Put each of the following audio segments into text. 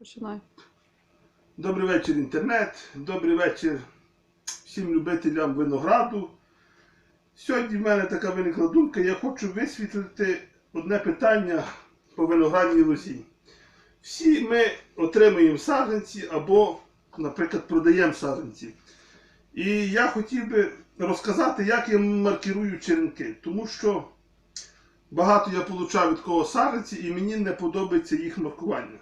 Починай. Добрий вечір, інтернет, добрий вечір всім любителям винограду. Сьогодні в мене така виникла думка, я хочу висвітлити одне питання по виноградній лозі. Всі ми отримуємо саджанці або, наприклад, продаємо саджанці. І я хотів би розказати, як я маркірую черенки, тому що багато я получав від кого саджанці і мені не подобається їх маркування.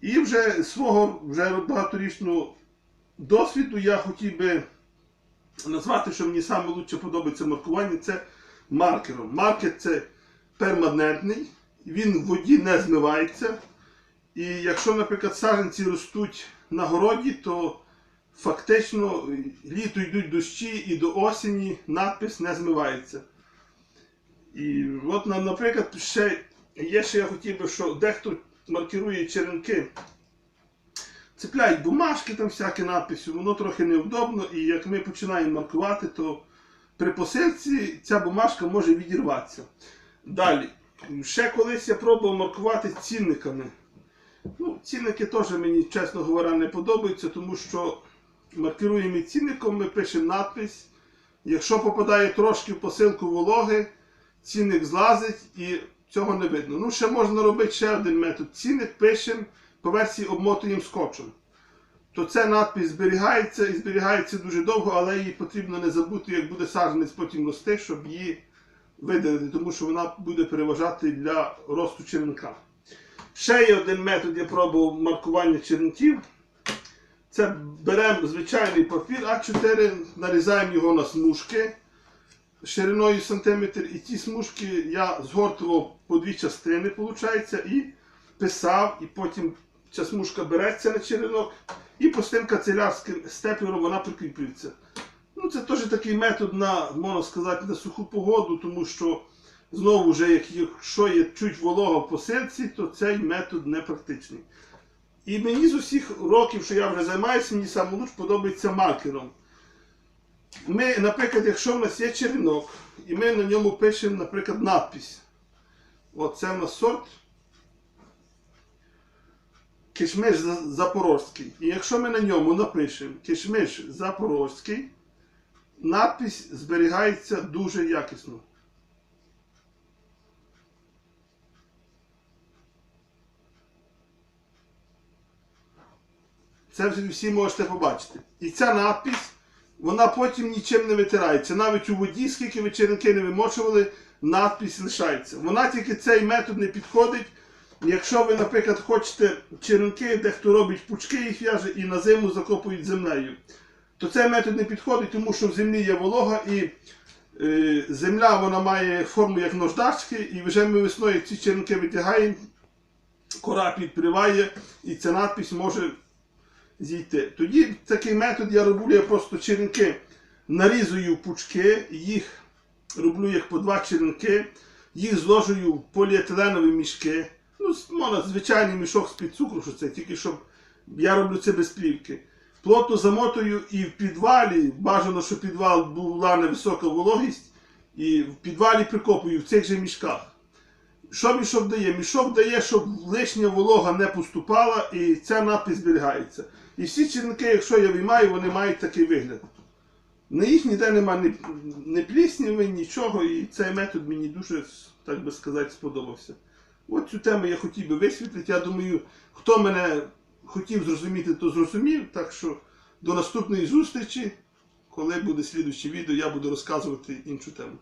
І вже свого вже багаторічного досвіду я хотів би назвати, що мені лучше подобається маркування, це маркером. Маркер це перманентний, він в воді не змивається. І якщо, наприклад, саджанці ростуть на городі, то фактично літо йдуть дощі і до осені надпис не змивається. І от, наприклад, ще є ще я хотів би, що дехто маркірує черенки, цепляють бумажки, там всякі надписи, воно трохи невдобно, і як ми починаємо маркувати, то при посилці ця бумажка може відірватися. Далі. Ще колись я пробував маркувати цінниками. Ну, цінники теж мені, чесно говоря, не подобаються, тому що маркируємо цінником, ми пишемо надпис. Якщо попадає трошки в посилку вологи, цінник злазить і цього не видно. Ну, ще можна робити ще один метод. Цінник пишемо по версії обмотуємо скотчем. То ця надпись зберігається і зберігається дуже довго, але її потрібно не забути, як буде саджанець потім рости, щоб її видалити, тому що вона буде переважати для росту черенка. Ще є один метод, я пробував маркування черенків. Це беремо звичайний папір А4, нарізаємо його на смужки шириною сантиметр, і ті смужки я згортував по дві частини, виходить, і писав, і потім ця смужка береться на черенок, і простим канцелярським степлером вона прикріплюється. Ну, це теж такий метод на, можна сказати, на суху погоду, тому що знову ж, якщо є чуть волога в посилці, то цей метод не практичний. І мені з усіх років, що я вже займаюся, мені саме лучше подобається маркером. Ми, наприклад, якщо в нас є черенок, і ми на ньому пишемо, наприклад, надпись. Оце в нас сорт кишмиш запорозький. І якщо ми на ньому напишемо кишмиш запорозький, надпись зберігається дуже якісно. Це всі можете побачити. І ця надпись, вона потім нічим не витирається. Навіть у воді, скільки ви черенки не вимочували, надпись лишається. Вона тільки цей метод не підходить. Якщо ви, наприклад, хочете черенки, де хто робить пучки їх в'яже і на зиму закопують землею, то цей метод не підходить, тому що в землі є волога і е, земля вона має форму як нождачки, і вже ми весною ці черенки витягаємо, кора підприває, і ця надпись може зійти. Тоді такий метод я роблю, я просто черенки нарізую пучки, їх роблю як по два черенки, їх зложую в поліетиленові мішки. Ну, можна звичайний мішок з-під цукру, що це, тільки щоб я роблю це без плівки. Плотно замотую і в підвалі, бажано, щоб підвал була невисока вологість, і в підвалі прикопую в цих же мішках. Що мішок дає? Мішок дає, щоб лишня волога не поступала і ця надпись зберігається. І всі черенки, якщо я виймаю, вони мають такий вигляд. На їх ніде немає ні, ні плісняви, нічого, і цей метод мені дуже, так би сказати, сподобався. От цю тему я хотів би висвітлити. Я думаю, хто мене хотів зрозуміти, то зрозумів. Так що до наступної зустрічі, коли буде слідуюче відео, я буду розказувати іншу тему.